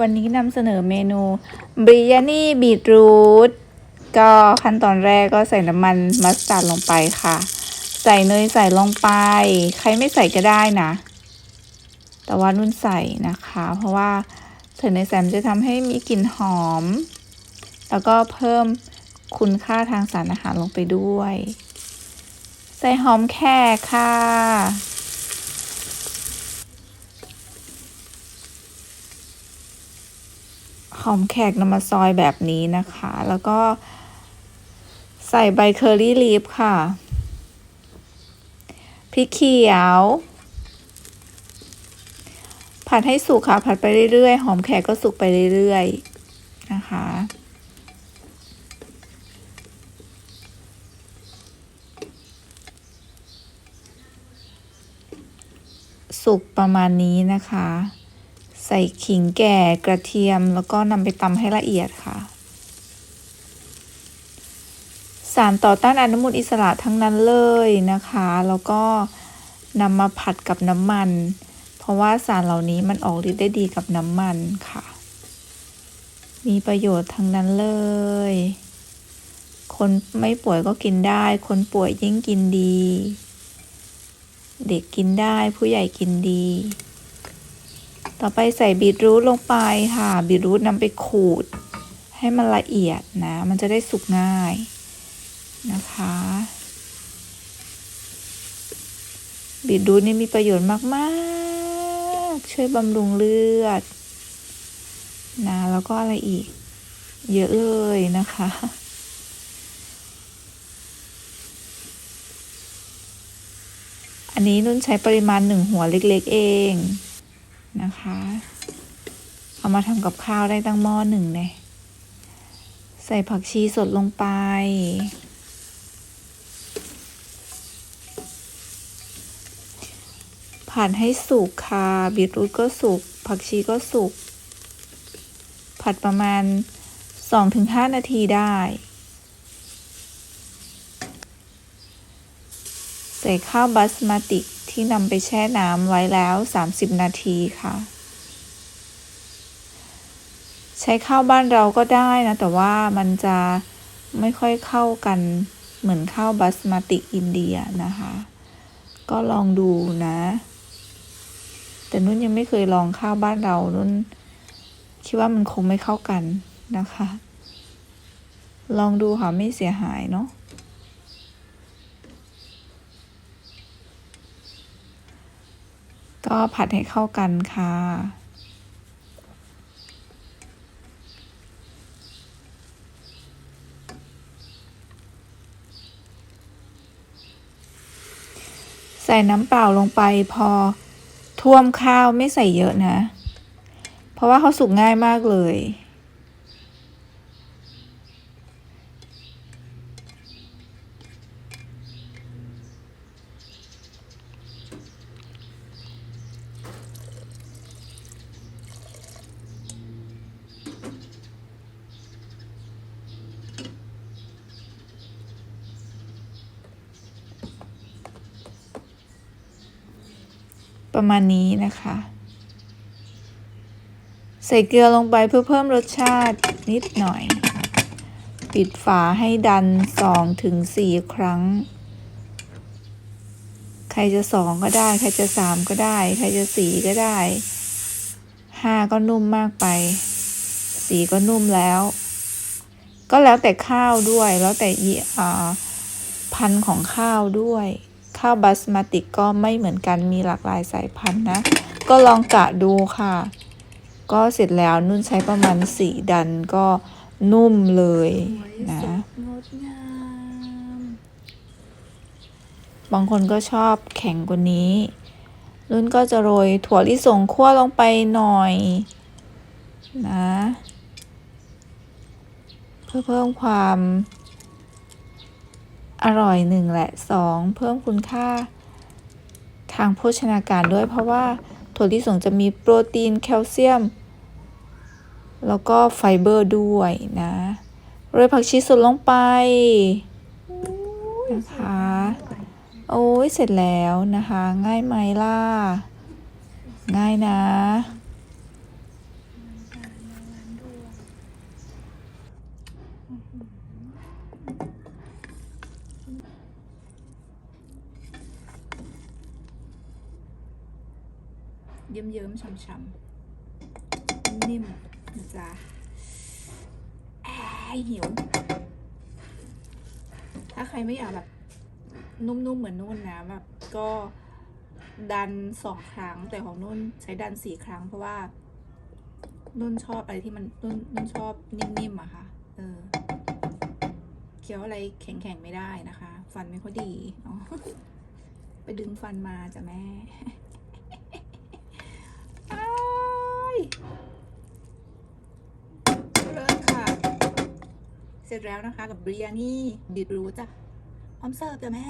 วันนี้นำเสนอเมนูบริยานี่บีทรูทก็ขั้นตอนแรกก็ใส่น้ำมันมัสตาร์ดลงไปค่ะ ใส่เนยใส่ลงไป ใครไม่ใส่ก็ได้นะ แต่ว่านุ่นใส่นะคะ เพราะว่าใส่เนยใส่มันจะทำให้มีกลิ่นหอม แล้วก็เพิ่มคุณค่าทางสารอาหารลงไปด้วย ใส่หอมแขกค่ะ หอมแขกนำมาซอยแบบนี้นะคะ แล้วก็ใส่ใบเคอรี่ลีฟค่ะ พริกเขียว ผัดให้สุกค่ะ ผัดไปเรื่อยๆ หอมแขกก็สุกไปเรื่อยๆ นะคะ สุกประมาณนี้นะคะ ใส่ขิงแก่กระเทียมแล้วก็นำไปตำให้ละเอียดค่ะ สารต่อต้านอนุมูลอิสระทั้งนั้นเลยนะคะ แล้วก็นำมาผัดกับน้ำมัน เพราะว่าสารเหล่านี้มันออกฤทธิ์ได้ดีกับน้ำมันค่ะ มีประโยชน์ทั้งนั้นเลย คนไม่ป่วยก็กินได้ คนป่วยยิ่งกินดี เด็กกินได้ผู้ใหญ่กินดี ต่อไปใส่บีทรูทลงไปค่ะบีทรูทนำไปขูด ให้มันละเอียดนะ มันจะได้สุกง่ายนะคะบีทรูทนี่มีประโยชน์มากๆ ช่วยบำรุงเลือดนะแล้วก็อะไรอีก เยอะเลยนะคะอันนี้นุ่นใช้ปริมาณหนึ่งหัวเล็ก ๆ เอง นะคะ เอามาทำกับข้าวได้ตั้งหม้อหนึ่งเลยใส่ผักชีสดลงไป ผัดให้สุกค่ะบีทรูทก็สุก ผักชีก็สุก ผัดประมาณ 2-5 นาทีได้ ใส่ข้าวบาสมาติ ที่นำไปแช่น้ำไว้แล้ว 30 นาทีค่ะ ใช้ข้าวบ้านเราก็ได้นะ แต่ว่ามันจะไม่ค่อยเข้ากันเหมือนข้าวบาสมาติอินเดียนะคะ ก็ลองดูนะ แต่นุ่นยังไม่เคยลองข้าวบ้านเรานุ่นคิดว่ามันคงไม่เข้ากันนะคะ ลองดูค่ะไม่เสียหายเนาะ ก็ผัดให้เข้ากันค่ะ ใส่น้ำเปล่าลงไปพอท่วมข้าวไม่ใส่เยอะนะ เพราะว่าเขาสุกง่ายมากเลย ประมาณนี้นะคะ ใส่เกลือลงไปเพื่อเพิ่มรสชาตินิดหน่อย ปิดฝาให้ดันสองถึงสี่ครั้ง ใครจะสองก็ได้ ใครจะสามก็ได้ ใครจะสี่ก็ได้ห้าก็นุ่มมากไปสี่ก็นุ่มแล้ว ก็แล้วแต่ข้าวด้วย แล้วแต่พันธุ์ของข้าวด้วย ข้าวบาสมาติก็ไม่เหมือนกันมีหลากหลายสายพันธุ์นะ ก็ลองกะดูค่ะ ก็เสร็จแล้วนุ่นใช้ประมาณสี่ดันก็นุ่มเลยนะบางคนก็ชอบแข็งกว่านี้นุ่นก็จะโรยถั่วลิสงคั่วลงไปหน่อยนะ เพื่อเพิ่มความ อร่อยหนึ่งแหละสองเพิ่มคุณค่า ทางโภชนาการด้วย เพราะว่าถั่วลิสงจะมีโปรตีนแคลเซียม แล้วก็ไฟเบอร์ด้วยนะโรยผักชีสดลงไปนะคะ โอ้ยเสร็จแล้วนะคะ ง่ายไหมล่ะ ง่ายนะ เยิ้มเยิ้มๆช่ำๆนิ่มๆนจ๊ะแอยหิว ถ้าใครไม่อยากแบบ นุ่มๆ เหมือนนุ่นนะแบบก็ดันสองครั้ง แต่ของนุ่นใช้ดันสี่ครั้ง เพราะว่า นุ่นชอบอะไรที่มันนุ่นนุ่นชอบนิ่มๆอะค่ะ เออเคี้ยวอะไรแข็งๆ ไม่ได้นะคะ ฟันไม่ค่อยดีเนาะไปดึงฟันมาจ้ะแม่ อ้ายเลิศค่ะ เสร็จแล้วนะคะกับเบียนี่บีบรู้จ้ะพร้อมเสิร์ฟจ้ะแม่